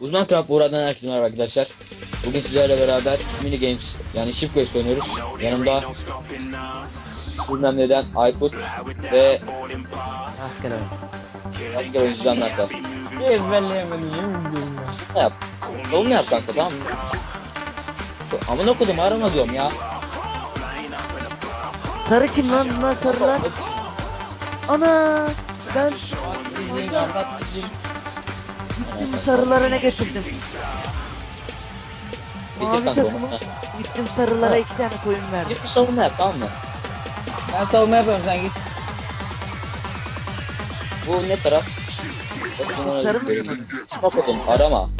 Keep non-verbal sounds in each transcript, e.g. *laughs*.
Uzman Trap buradan herkese merhaba arkadaşlar. Bugün sizlerle beraber mini games yani Ship Quest oynuyoruz. Yanımda bilmem neden Aykut ve Asker oyun. asker oyuncudan Mert var. Ezberleyemedim Ne yap? Savunma yap kanka tamam mı? Amına kodum arama ya. Sarı kim lan bunlar sarılar? Ana ben gittim sarılara ne getirdim? Mavi kanka takımı onu. Gittim sarılara iki tane koyun verdim. Git bir savunma yap tamam mı? Ben savunma yapıyorum sen git. Bu ne taraf? Sarı mı? Amına kodum arama.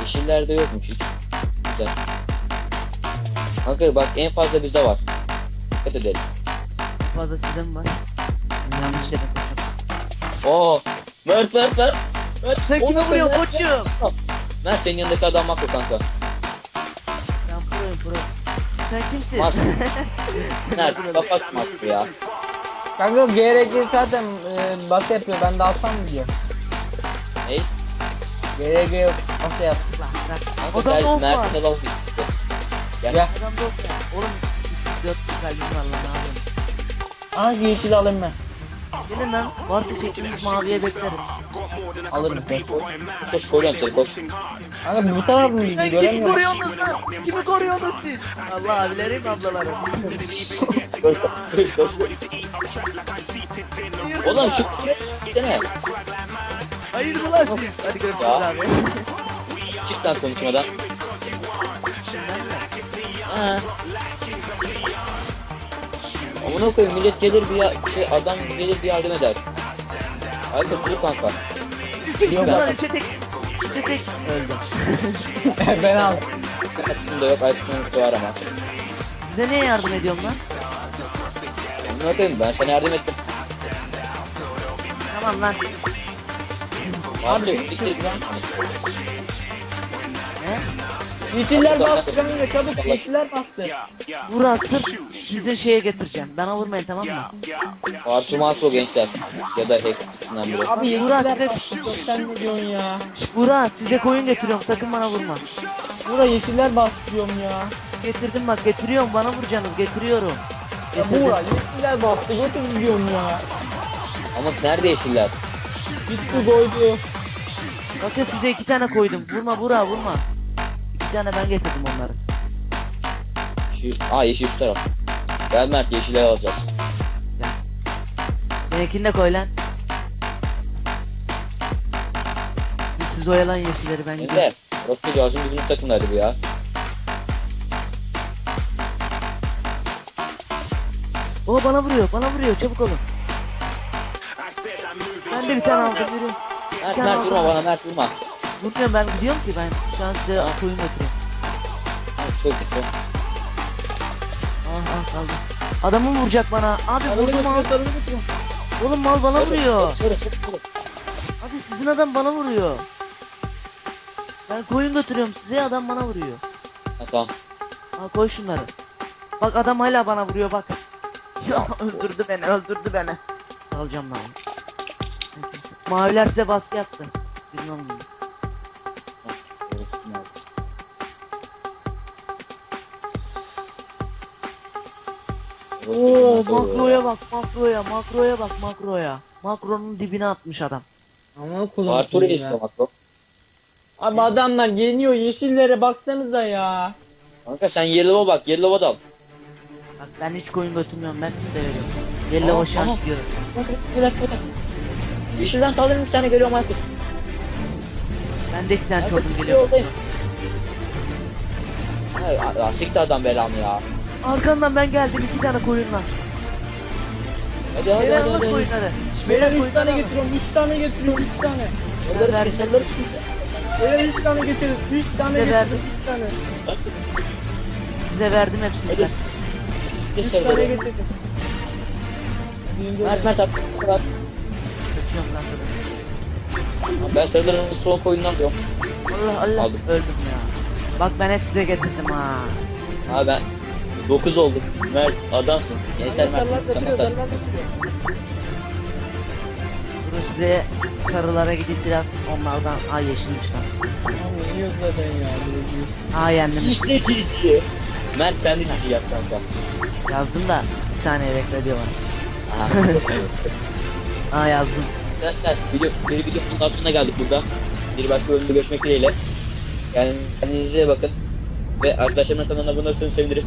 Yeşillerde yokmuş hiç. Güzel. Kanka bak en fazla bizde var. Dikkat edelim. Fazla sizde mi var? Yanlış dedim koçum. Oo. Mert Mert Mert. Mert. Sen kime da vuruyorsun Mert. koçum? Mert senin yanındaki adam makro kanka. Ben proyum pro. Sen kimsin? Mas. *laughs* Mert kapat makro ya. Kanka GRG zaten e, bası yapıyor ben de alsam mı diyor. Ney? GRG bası yap. Kanka Adam gel yok var. Mert'e de laf işte. Gel. Gel. Adam yok ya. Oğlum 4 kalbim var lan ne yapıyorsun? Aha şu yeşili alayım ben. Gelin lan. Varsa şeklimiz maviye bekleriz. Alırım ben. Koş koruyorum seni koş. Kanka bu taraf mı Sen kimi koruyorsunuz lan? Kimi koruyorsunuz siz? Allah abilerim ablalarım. Koş koş koş. Oğlum şu sene. Hayır mı lan siz? Hadi görüşürüz abi. Çık lan konuşmadan. Ha. Amına koyayım millet gelir bir ya- şey adam gelir bir yardım eder. Aykut dur kanka. Yok lan üçe tek. Üçe tek. Öldüm. *laughs* ben al. Aykut'un da yok unuttu var ama. Bize niye yardım ediyorsun lan? Amına koyayım ben sana yardım ettim. Tamam lan. Abi siktir git lan. Ne? Yeşiller bastı kanka çabuk yeşiller bastı. Burası size şeye getireceğim. Bana vurmayın tamam mı? Artı makro gençler. Ya da hack ikisinden biri. Abi Burak, yeşiller size- bastı sen ne diyorsun ya? Burak size koyun getiriyorum sakın bana vurma. Burada yeşiller bastı diyorum ya. Getirdim bak getiriyorum bana vuracaksınız getiriyorum. Ya Getirdim. Yeşiller bastı götür diyorum ya. Ama nerede yeşiller? Gitti koydu. Bakın size iki tane koydum. Vurma Burak vurma. İki tane ben getirdim onları. Şu, aa yeşil şu taraf. Gel Mert yeşilleri alacağız. Benimkini de koy lan. Siz, siz oyalan yeşilleri ben gidiyorum. Emre. Orası Cazım bizim takımdaydı bu ya. O bana vuruyor bana vuruyor çabuk olun. Ben de bir tane aldım yürü. Mert Sen Mert vurma bana Mert vurma. Vurmuyorum ben gidiyorum ki ben şu an size götürüyorum. Mert çok kötü. Ah ah kaldı. Adamı vuracak bana. Abi Sarılı vurdum götürüyor al. sarılı götürüyor. Oğlum mal bana Sarı, vuruyor. Sarı sarı sarı. Abi sizin adam bana vuruyor. Ben koyun götürüyorum size adam bana vuruyor. Ha tamam. Al koy şunları. Bak adam hala bana vuruyor bak. Ya öldürdü beni öldürdü beni. Alacağım lan. Maviler size baskı yaptı. Bilmem bunu. Oo makroya bak makroya makroya bak makroya. Makronun dibine atmış adam. Ama kulağım. Arthur işte makro. Abi adamlar yeniyor yeşillere baksanıza ya. Kanka sen yellow'a bak yellow'a dal. Bak ben hiç koyun götürmüyorum ben size veriyorum. Yellow'a şans diyorum. Bir dakika bir dakika. Yeşilden kaldırım bir tane geliyorum Aykut. Ben de iki tane bir geliyor. ay, siktir adam belamı ya. Arkandan ben geldim iki tane koyunla. Hadi hadi Beyler hadi alın hadi. koyunları. Beyler 3 koyunları tane alın. getiriyorum 3 tane getiriyorum 3 tane. Onları verdim. siktir onları siktir. Beyler 3 tane getirin 3 tane Size verdim. getirin 3 tane. Size verdim hepsini Hadi ben. siktir 3 tane getirin. Mert Mert at. Mert. Kaçıyorum lan sana. Ben sarıların son koyundan diyorum. Allah Allah Aldım. öldüm ya. Bak ben hep size getirdim ha. Abi ben 9 olduk. Mert adamsın. Gençler Mert. Tamam duruyor. Dur size sarılara gidip biraz onlardan ay yeşilmiş lan. Tamam yeniyoruz zaten ya. Aa yendim. İşte cici. Mert sen de cici yazsan sen. Yazdım da bir saniye bekle diyor bana. *laughs* Aa yazdım. Arkadaşlar video, bir videomuzun daha sonuna geldik burada. Bir başka bölümde görüşmek dileğiyle. Yani kendinize bakın. Ve arkadaşlarımın kanalına abone olursanız sevinirim.